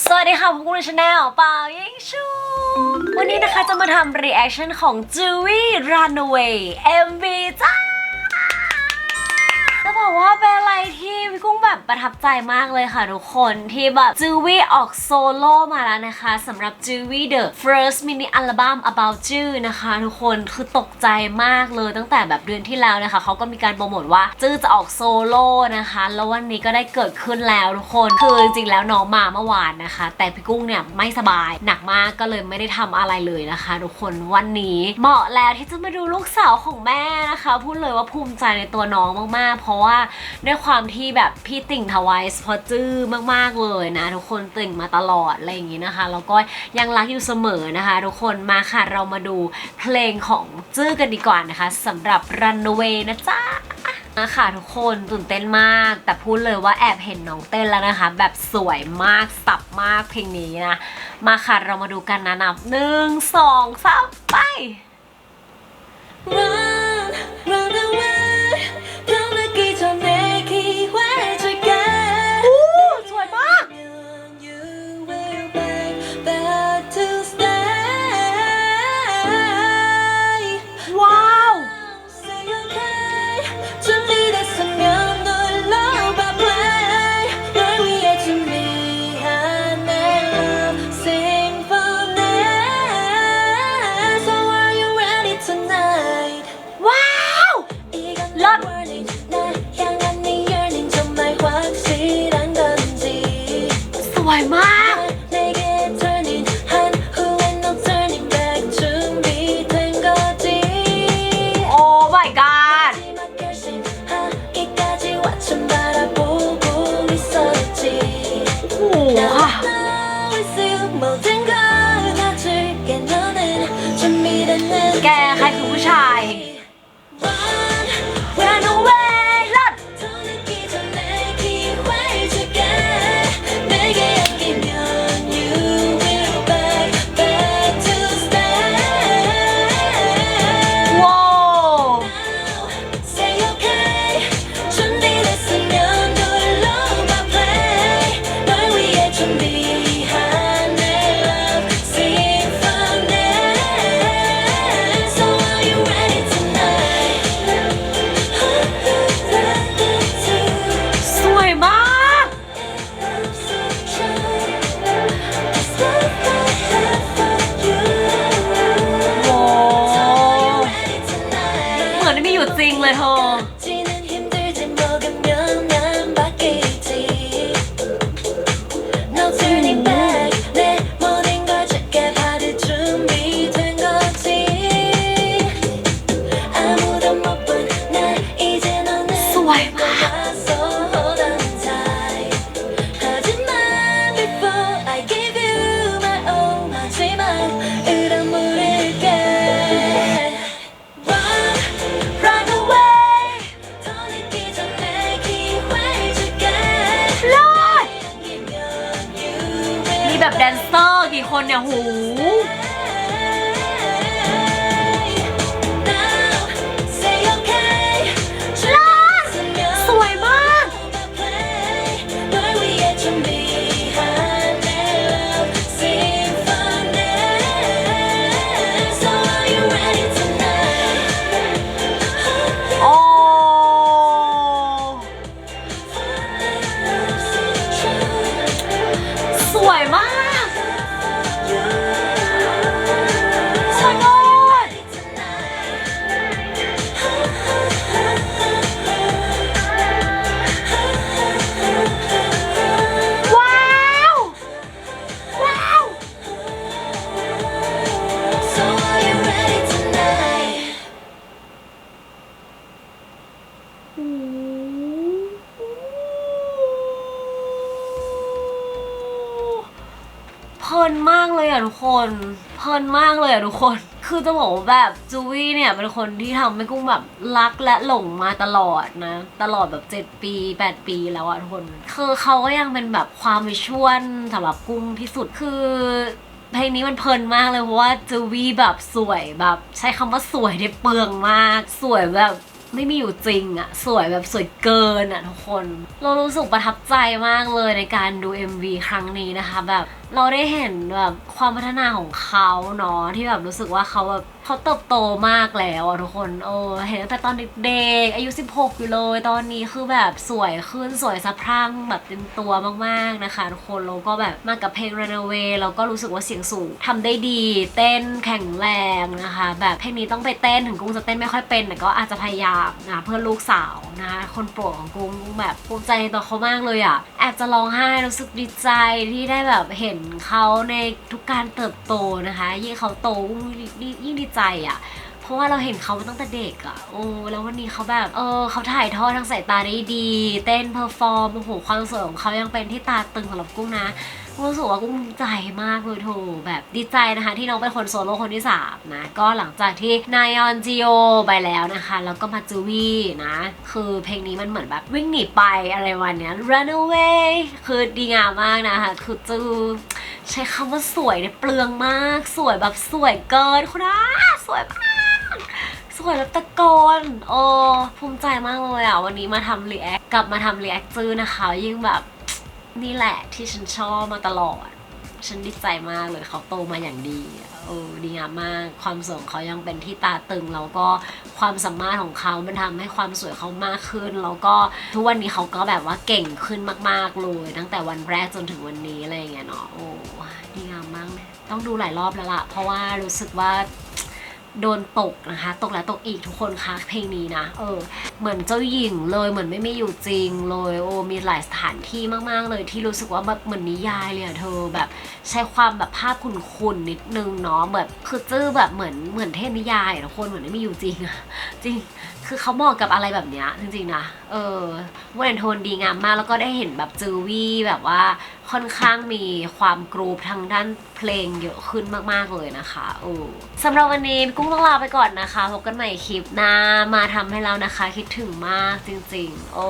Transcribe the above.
สวัสดีค่ะพวกคุณชาแนลเปายิงชู วันนี้นะคะจะมาทำรีแอคชั่นของ Jewy Runaway MV จ้าจะบอกว่าเป็น อะไรที่พี่กุ้งแบบประทับใจมากเลยค่ะทุกคนที่แบบ Jewy ออกโซโล่มาแล้วนะคะสำหรับ Jewy The First Mini Album About You นะคะ ทุกคนคือตกใจมากเลยตั้งแต่แบบเดือนที่แล้วนะคะเขาก็มีการโปรโมทว่าจื้อจะออกโซโล่นะคะ แล้ววันนี้ก็ได้เกิดขึ้นแล้วทุกคน คือจริงๆแล้วน้องมาเมื่อวานนะคะ แต่พี่กุ้งเนี่ยไม่สบายหนักมากก็เลยไม่ได้ทำอะไรเลยนะคะ ทุกคนวันนี้เหมาะแล้วที่จะมาดูลูกสาวของแม่นะคะ พูดเลยว่าภูมิใจในตัวน้องมากๆ เพราะว่าด้วยความที่แบบพี่ติ่งทวายพอจื้อมากๆเลยนะ ทุกคนติ่งมาตลอดอะไรอย่างงี้นะคะแล้วก็ยังรักอยู่เสมอนะคะ ทุกคนมาค่ะเรามาดูเพลงของจื้อกันดีกว่านะคะสำหรับ Runaway นะจ๊ะนะคะทุกคนตื่นเต้นมาก แต่พูดเลยว่าแอบเห็นน้องเต้นแล้วนะคะ แบบสวยมากสับมากเพลงนี้นะ มาค่ะเรามาดูกันนะนับหนึ่งสองสามไป 모든 걸 다 줄게 너는 준비됐는 แกใครคือผู้ชาย มีอ คนเนี่ยหู ลินมากเลยอะทุกคนเพลินมากเลยอะทุกคน คือจะบอกว่าแบบจูวี่เนี่ยเป็นคนที่ทำให้กุ้งแบบรักและหลงมาตลอดนะ ตลอดแบบ 7 ปี 8 ปีแล้วอะทุกคน คือเขาก็ยังเป็นแบบความวิชวลสำหรับกุ้งที่สุดคือเพลงนี้มันเพลินมากเลยเพราะว่าจูวี่แบบสวยแบบ ใช้คำว่าสวยได้เปลืองมาก สวยแบบไม่มีอยู่จริงอะสวยแบบสวยเกินอะทุกคน เรารู้สึกประทับใจมากเลยในการดู MV ครั้งนี้นะคะแบบ เราได้เห็นแบบความพัฒนาของเขาเนาะที่แบบรู้สึกว่าเขาแบบเขาเติบโตมากแล้วอะทุกคนโอ้เห็นตั้งแต่ตอนเด็กๆอายุ 16 อยู่เลย ตอนนี้คือแบบสวยขึ้นสวยสะพรั่งแบบเต็มตัวมากๆนะคะทุกคนแล้วก็แบบมากับเพลง Runaway เราก็รู้สึกว่าเสียงสูงทำได้ดี เต้นแข็งแรงนะคะ แบบเพลงนี้ต้องไปเต้นถึงกุ้งจะเต้นไม่ค่อยเป็นแต่ก็อาจจะพยายามนะเพื่อลูกสาวนะคะคนโปรดของกุ้งกุ้งแบบภูมิใจในตัวเขามากเลยอะแอบจะร้องไห้รู้สึกดีใจที่ได้แบบเห็นเขาในทุกการเติบโตนะคะ ยิ่งเขาโตกุ้งยิ่งดีใจอะเพราะว่าเราเห็นเขาตั้งแต่เด็กอะโอ้แล้ววันนี้เขาแบบเออเขาถ่ายทอดทางสายตาได้ดี เต้นเพอร์ฟอร์มโอ้โหความสวยของเขายังเป็นที่ตาตึงสำหรับกุ้งนะ รู้สึกว่ากุ้งดีใจมากเลยโถแบบดีใจนะคะ ที่น้องเป็นคนโซโล่คนที่สามนะก็หลังจากที่นายอนจิโอไปแล้วนะคะแล้วก็มาจูวี่นะ คือเพลงนี้มันเหมือนแบบวิ่งหนีไปอะไรวันเนี้ย run away คือดีงามมากนะคะคือจูใช้คำว่าสวยเนี่ยเปลืองมาก สวยแบบสวยเกินคุณอาสวยมากสวยแบบตะโกนโอ้ภูมิใจมากเลยอะ วันนี้มาทำรีแอคกลับมาทำรีแอคจื้อนะคะ ยิ่งแบบ นี่แหละที่ฉันชอบมาตลอด ฉันดีใจมากเลยเขาโตมาอย่างดีอะเออดีงามมาก ความสวยของเขายังเป็นที่ตาตึง แล้วก็ความสามารถของเขา มันทำให้ความสวยเขามากขึ้น แล้วก็ทุกวันนี้เขาก็แบบว่าเก่งขึ้นมาก ๆ เลย ตั้งแต่วันแรกจนถึงวันนี้อะไรอย่างเงี้ยเนาะ โอ้ ดีงามมากเลย ต้องดูหลายรอบแล้วล่ะ เพราะว่ารู้สึกว่า โดนตกนะคะ ตกแล้วตกอีกทุกคนคะเพลงนี้นะเออ เหมือนเจ้าหญิงเลยเหมือนไม่มีอยู่จริงเลยโอ้มีหลายสถานที่มากๆ เลยที่รู้สึกว่าแบบเหมือนนิยายเลยอะเธอแบบใช้ความแบบภาพขุ่นๆนิดนึงเนาะแบบคือจื้อแบบเหมือนเหมือนเทพนิยายทุกคนเหมือนไม่มีอยู่จริงอะจริง คือเขาเหมาะกับอะไรแบบเนี้ยจริงๆนะเออวันแอนโทนดีงามมากแล้วก็ได้เห็นแบบจูวี่แบบว่าค่อนข้างมีความกรูปทางด้านเพลงเยอะขึ้นมากๆเลยนะคะโอ้สำหรับวันนี้กุ้งต้องลาไปก่อนนะคะพบกันใหม่คลิปหน้ามาทำให้เรานะคะ คิดถึงมากจริงๆ โอ้